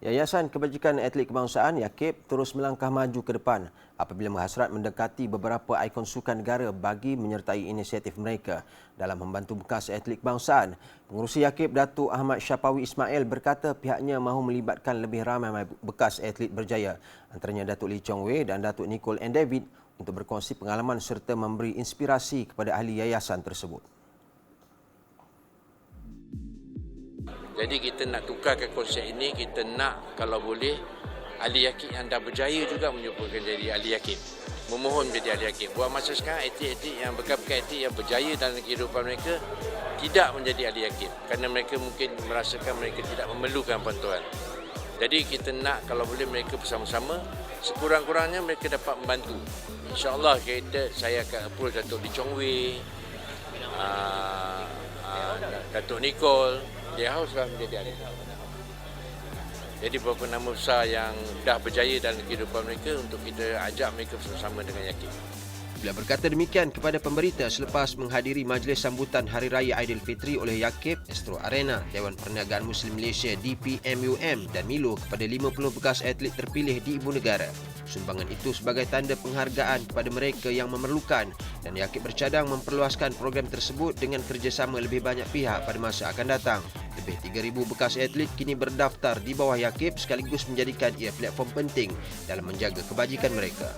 Yayasan Kebajikan Atlet Kebangsaan YAKIB terus melangkah maju ke depan apabila menghasrat mendekati beberapa ikon sukan negara bagi menyertai inisiatif mereka dalam membantu bekas atlet kebangsaan. Pengurusi YAKIB Datuk Ahmad Syapawi Ismail berkata pihaknya mahu melibatkan lebih ramai bekas atlet berjaya antaranya Datuk Lee Chong Wei dan Datuk Nicole and David untuk berkongsi pengalaman serta memberi inspirasi kepada ahli yayasan tersebut. Jadi kita nak tukarkan konsep ini, kita nak kalau boleh ahli yakin yang dah berjaya juga menyebutkan jadi ahli yakin. Memohon menjadi ahli yakin. Buat masa sekarang, etik-etik yang bekas-bekas etik yang berjaya dalam kehidupan mereka tidak menjadi ahli yakin. Kerana mereka mungkin merasakan mereka tidak memerlukan bantuan. Jadi kita nak kalau boleh mereka bersama-sama, sekurang-kurangnya mereka dapat membantu. InsyaAllah kita, saya akan approve Datuk Lee Chong Wei, uh, uh, Datuk Nicole, dia haruslah menjadi ahli. Jadi beberapa nama besar yang dah berjaya dalam kehidupan mereka untuk kita ajak mereka bersama dengan yakin. Bila berkata demikian kepada pemberita selepas menghadiri majlis sambutan Hari Raya Aidilfitri oleh Yakib, Astro Arena, Dewan Perniagaan Muslim Malaysia DPMUM dan Milo kepada 50 bekas atlet terpilih di ibu negara. Sumbangan itu sebagai tanda penghargaan kepada mereka yang memerlukan dan Yakib bercadang memperluaskan program tersebut dengan kerjasama lebih banyak pihak pada masa akan datang. Lebih 3,000 bekas atlet kini berdaftar di bawah Yakib sekaligus menjadikan ia platform penting dalam menjaga kebajikan mereka.